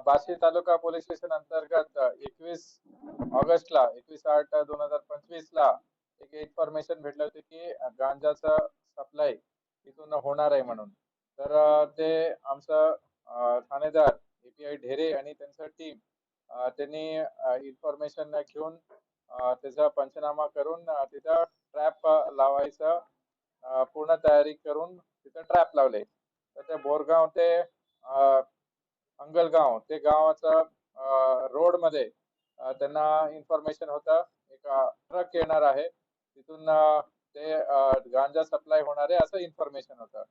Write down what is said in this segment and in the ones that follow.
बार्शी तालुका police station अंतर्गत एकवीस ऑगस्टला एकवीस आठ दोन हजार पंचवीस ला एक इन्फॉर्मेशन भेटलं होती की गांजाचा सप्लाय इथून होणार आहे म्हणून. तर ते आमचं ठाणेदार एपीआय ढेरे आणि त्यांचं टीम त्यांनी इन्फॉर्मेशन घेऊन त्याचा पंचनामा करून तिथं ट्रॅप लावायचं पूर्ण तयारी करून तिथं ट्रॅप लावले. तर ते बोरगाव ते अंगलगाव ते गावाचं रोडमध्ये त्यांना इन्फॉर्मेशन होतं. एक ट्रक येणार आहे. तिथून ते गांजा सप्लाय होणार आहे असं इन्फॉर्मेशन होतं.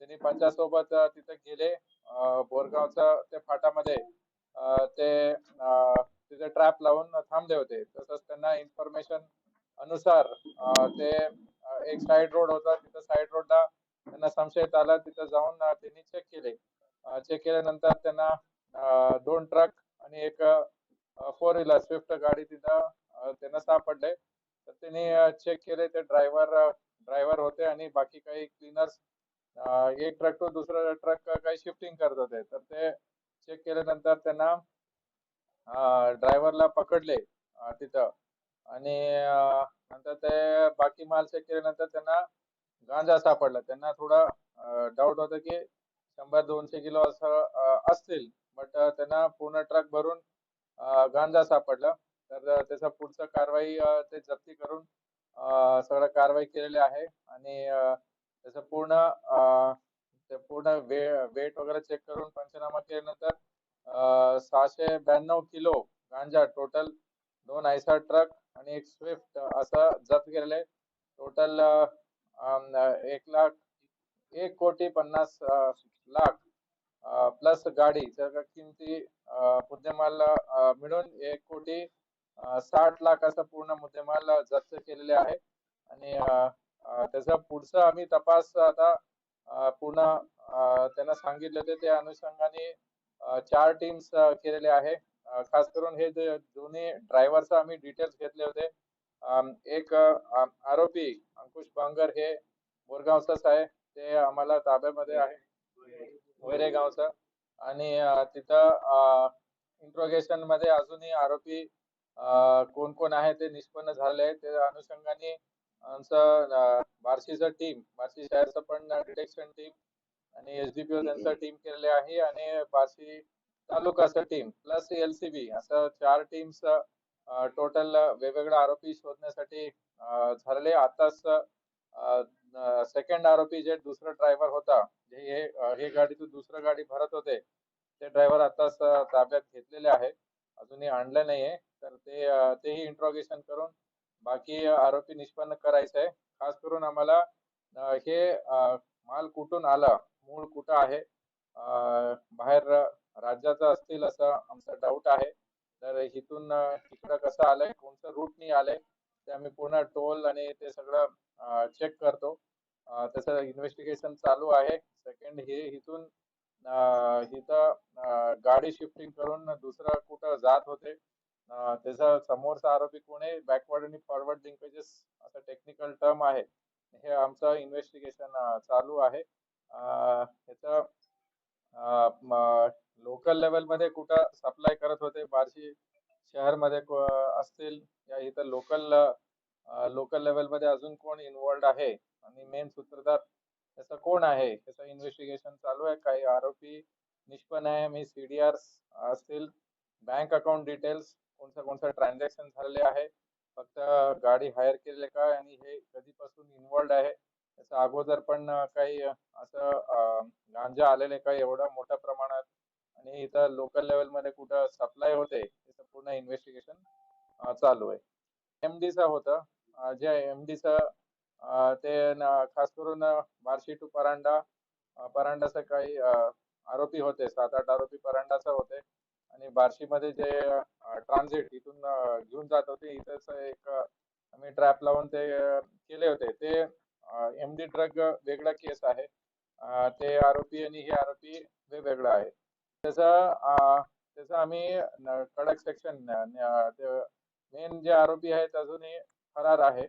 त्यांनी पंचासोबत तिथे गेले. अ, बोरगावचं ते फाटामध्ये ते तिथे ट्रॅप लावून थांबले होते. तसंच त्यांना इन्फॉर्मेशन अनुसार ते एक साईड रोड होता. तिथं साईड रोडला त्यांना संशयित आला तिथं जाऊन त्यांनी चेक केले. चेक केल्यानंतर त्यांना दोन ट्रक आणि एक फोर व्हीलर स्विफ्ट गाडी तिथं त्यांना सापडले. तर त्यांनी चेक केले ते ड्रायव्हर ड्रायव्हर होते आणि बाकी काही क्लीनर्स एक ट्रक तो दुसरा ट्रक काही शिफ्टिंग करत होते. तर ते चेक केल्यानंतर त्यांना ड्रायव्हरला पकडले तिथं. आणि नंतर ते बाकी माल चेक केल्यानंतर त्यांना गांजा सापडला. त्यांना थोडा डाऊट होतं की शंभर दोनशे किलो असं असतील. बट त्यांना पूर्ण ट्रक भरून गांजा सापडला. तर त्याचा पुढचं कारवाई ते जप्ती करून सगळं कारवाई केलेली आहे. आणि त्याचं पूर्ण पूर्ण वे वेट वगैरे चेक करून पंचनामा केल्यानंतर सहाशे ब्याण्णव किलो गांजा टोटल दोन आयसर ट्रक आणि एक स्विफ्ट असं जप्त केलेलं आहे. टोटल एक लाख एक कोटी पन्नास लाख प्लस गाडी सगळं किमती मुद्देमाल मिळून एक कोटी साठ लाख असं पूर्ण मुद्देमाल जप्त केलेले आहे. आणि त्याचा पुढचा आम्ही तपास आता पूर्ण त्यांना सांगितले होते. त्या अनुषंगाने चार टीम्स केलेले आहे. खास करून हे दोन्ही ड्रायव्हरचा आम्ही डिटेल्स घेतले होते. एक आरोपी अंकुश बांगर हे बोरगावचाच आहे. ते आम्हाला ताब्यामध्ये आहे. वैरे गावचा आणि तिथं इंट्रोगेशनमध्ये अजूनही आरोपी कोण कोण आहे ते निष्पन्न झाले ते अनुषंगाने आमचं बार्शीचं टीम बार्शी शहरचं पण डिटेक्शन टीम आणि एसडीपीओ त्यांचं टीम केलेली आहे. आणि बार्शी तालुकाचं टीम प्लस एलसीबी असं चार टीम्स टोटल वेगवेगळे आरोपी शोधण्यासाठी झाले आताच सेकंड आरोपी जे दुसरा ड्रायव्हर होता जे हे अ, हे गाडीतून दुसरं गाडी भरत होते ते ड्रायव्हर आताच ताब्यात घेतलेले आहे. अजूनही आणलं नाहीये. तर ते तेही इंट्रोगेशन करून बाकी आरोपी निष्पन्न करायचं आहे खास करून आम्हाला हे माल कुठून आला मूळ कुठं आहे बाहेर राज्याचं असतील असं आमचा डाऊट आहे. तर इथून तिकडं कसं आलंय कोणतं रूटनी आलंय ते आम्ही पूर्ण टोल आणि ते सगळं चेक करतो. त्याचं इन्व्हेस्टिगेशन चालू आहे. सेकंड हे इथून इथं गाडी शिफ्टिंग करून दुसरं कुठं जात होते. त्याचा समोरचा आरोपी कोण आहे? बॅकवर्ड आणि फॉरवर्ड लिंकेजेस असं टेक्निकल टर्म आहे. हे आमचं इन्व्हेस्टिगेशन चालू आहे. ह्याचं लोकल लेवलमध्ये कुठं सप्लाय करत होते? बार्शी शहरमध्ये असतील या इथं लोकल लोकल लेवलमध्ये अजून कोण इन्वॉल्ड आहे? आणि मेन सूत्रधार त्याचा कोण आहे? त्याचं इन्व्हेस्टिगेशन चालू आहे. काही आरोपी निष्पन्न आहे. मी सीडीआर असतील बँक अकाउंट डिटेल्स कोणतं कोणतं ट्रान्झॅक्शन झालेले आहे? फक्त गाडी हायर केलेले काय आणि हे कधीपासून इन्वॉल्ड आहे? त्याच्या अगोदर पण काही असं गांजा आलेले काही एवढं मोठ्या प्रमाणात आणि इथं लोकल लेवलमध्ये कुठं सप्लाय होते त्याचं पूर्ण इन्व्हेस्टिगेशन चालू आहे. एमडीचं होतं. जे एम डीचं ते खास करून बार्शी टू परांडा परांडाचं काही आरोपी होते सात आठ आरोपी परांडाचे होते. आणि बार्शीमध्ये जे ट्रान्झिट इथून घेऊन जात होते इथंच एक आम्ही ट्रॅप लावून ते केले होते. ते एम डी ड्रग वेगळा केस आहे. ते आरोपी आणि हे आरोपी वेगवेगळा आहे. त्याचं अं, त्याचं आम्ही कडक सेक्शन मेन जे आरोपी आहेत अजूनही फरार आहे.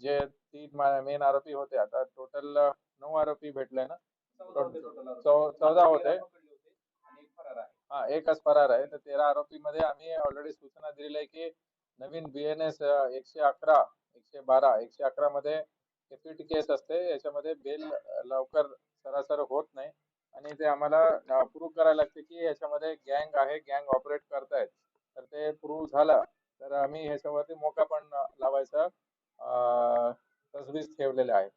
जे तीन मेन आरोपी होते. आता टोटल नऊ आरोपी भेटले ना? चौदा होते हा एकच फरार आहे. तर तेरा आरोपी मध्ये आम्ही ऑलरेडी सूचना दिलेली आहे की नवीन बीएनएस एकशे अकरा एकशे बारा एकशे अकरा मध्ये केस असते. याच्यामध्ये बेल लवकर सरासर होत नाही. आणि ते आम्हाला प्रूव्ह करायला लागते की याच्यामध्ये गँग आहे गँग ऑपरेट करतायत. तर ते प्रूव्ह झालं तर आम्ही ह्याच्यावरती मोका पण लावायचा तजवीज ठेवलेला आहे.